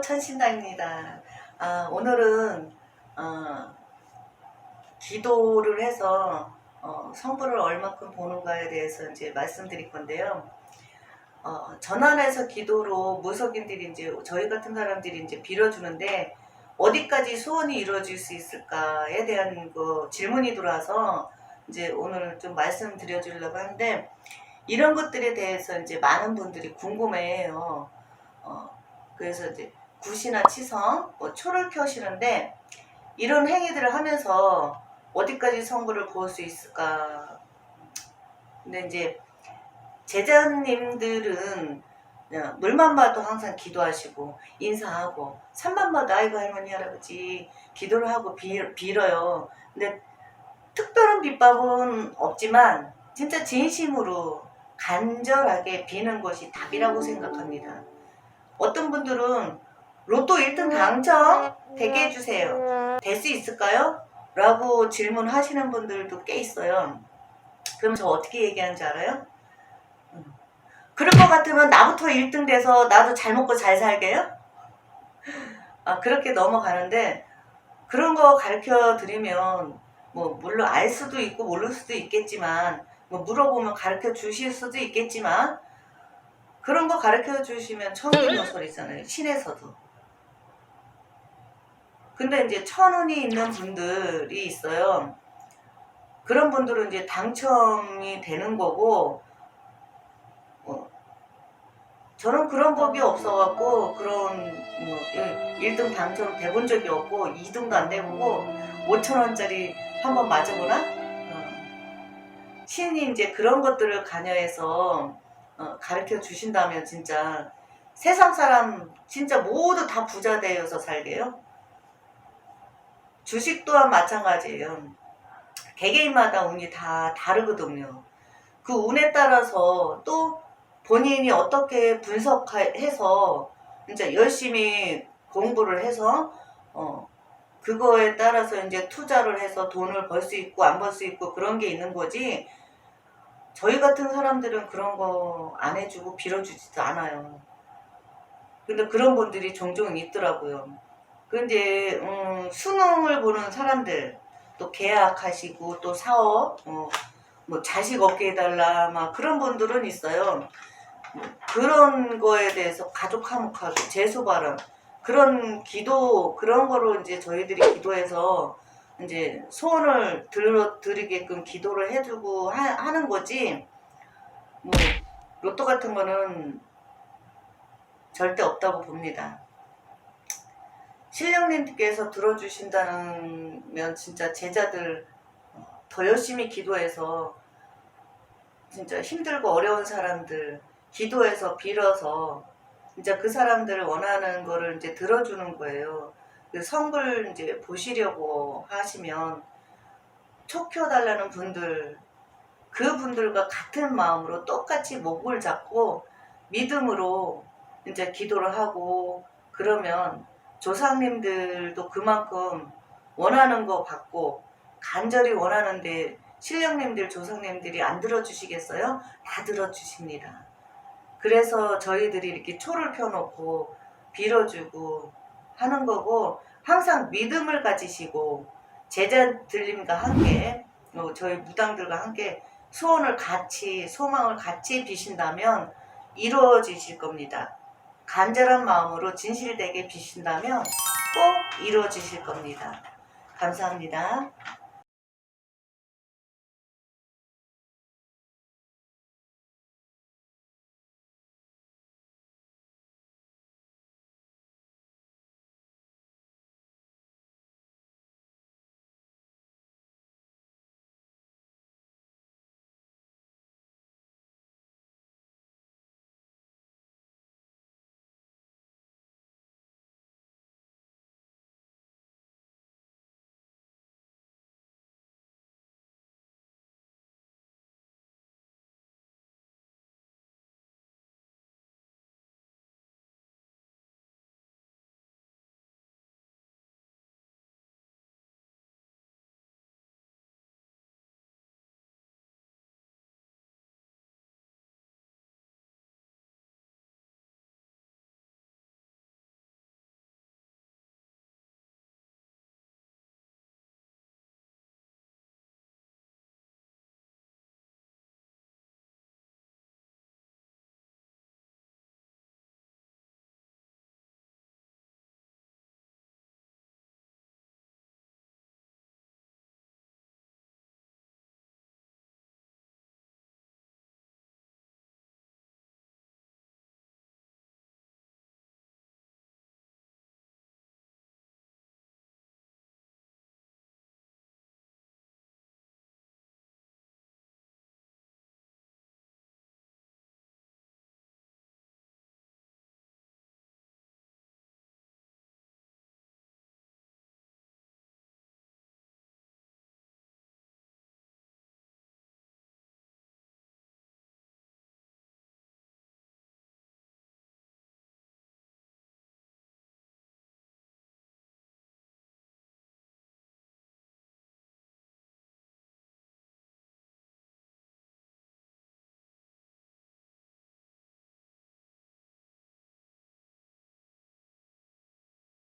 천신당입니다. 아, 오늘은 어, 기도를 해서 어, 성부를 얼마큼 보는가에 대해서 이제 말씀드릴 건데요. 어, 전환해서 기도로 무속인들이 이제 저희 같은 사람들이 이제 빌어주는데 어디까지 소원이 이루어질 수 있을까에 대한 그 질문이 들어와서 이제 오늘 좀 말씀드려 주려고 하는데 이런 것들에 대해서 이제 많은 분들이 궁금해해요. 어, 그래서 이제 굿이나 치성, 뭐 초를 켜시는데 이런 행위들을 하면서 어디까지 성부를 볼수 있을까? 근데 이제 제자님들은 물만 봐도 항상 기도하시고 인사하고 산만 봐도 아이고 할머니 할아버지 기도를 하고 빌, 빌어요. 근데 특별한 비법은 없지만 진짜 진심으로 간절하게 비는 것이 답이라고 생각합니다. 어떤 분들은 로또 1등 당첨 되게 해주세요. 될 수 있을까요? 라고 질문하시는 분들도 꽤 있어요. 그럼 저 어떻게 얘기하는지 알아요? 음. 그럴 것 같으면 나부터 1등 돼서 나도 잘 먹고 잘 살게요? 아, 그렇게 넘어가는데 그런 거 가르쳐 드리면 뭐 물론 알 수도 있고 모를 수도 있겠지만 뭐 물어보면 가르쳐 주실 수도 있겠지만 그런 거 가르쳐 주시면 처음 듣는 소리잖아요. 신에서도. 근데 이제 천운이 있는 분들이 있어요. 그런 분들은 이제 당첨이 되는 거고, 어, 저는 그런 법이 없어갖고, 그런, 뭐, 1, 등 당첨 돼본 적이 없고, 2등도 안 돼보고, 5천원짜리 한번 맞아보나? 어. 신이 이제 그런 것들을 관여해서 어, 가르쳐 주신다면 진짜 세상 사람 진짜 모두 다 부자 되어서 살게요. 주식 또한 마찬가지예요. 개개인마다 운이 다 다르거든요. 그 운에 따라서 또 본인이 어떻게 분석해서 이제 열심히 공부를 해서 어 그거에 따라서 이제 투자를 해서 돈을 벌 수 있고 안 벌 수 있고 그런 게 있는 거지. 저희 같은 사람들은 그런 거 안 해주고 빌어주지도 않아요. 근데 그런 분들이 종종 있더라고요. 근데 음, 수능을 보는 사람들 또 계약하시고 또 사업 어, 뭐 자식 얻게 해달라 막 그런 분들은 있어요. 뭐 그런 거에 대해서 가족 화목하게 재수 발언 그런 기도 그런 거로 이제 저희들이 기도해서 이제 소원을 들어 드리게끔 기도를 해주고 하, 하는 거지. 뭐 로또 같은 거는 절대 없다고 봅니다. 신령님께서 들어주신다면 진짜 제자들 더 열심히 기도해서 진짜 힘들고 어려운 사람들 기도해서 빌어서 진짜 그 사람들 원하는 거를 이제 들어주는 거예요. 그 성불 이제 보시려고 하시면 촉혀달라는 분들 그 분들과 같은 마음으로 똑같이 목을 잡고 믿음으로 이제 기도를 하고 그러면 조상님들도 그만큼 원하는 거 받고 간절히 원하는데 신령님들 조상님들이 안 들어주시겠어요? 다 들어주십니다. 그래서 저희들이 이렇게 초를 펴놓고 빌어주고 하는 거고 항상 믿음을 가지시고 제자들님과 함께 어, 저희 무당들과 함께 소원을 같이 소망을 같이 비신다면 이루어지실 겁니다. 간절한 마음으로 진실되게 비신다면 꼭 이루어지실 겁니다. 감사합니다.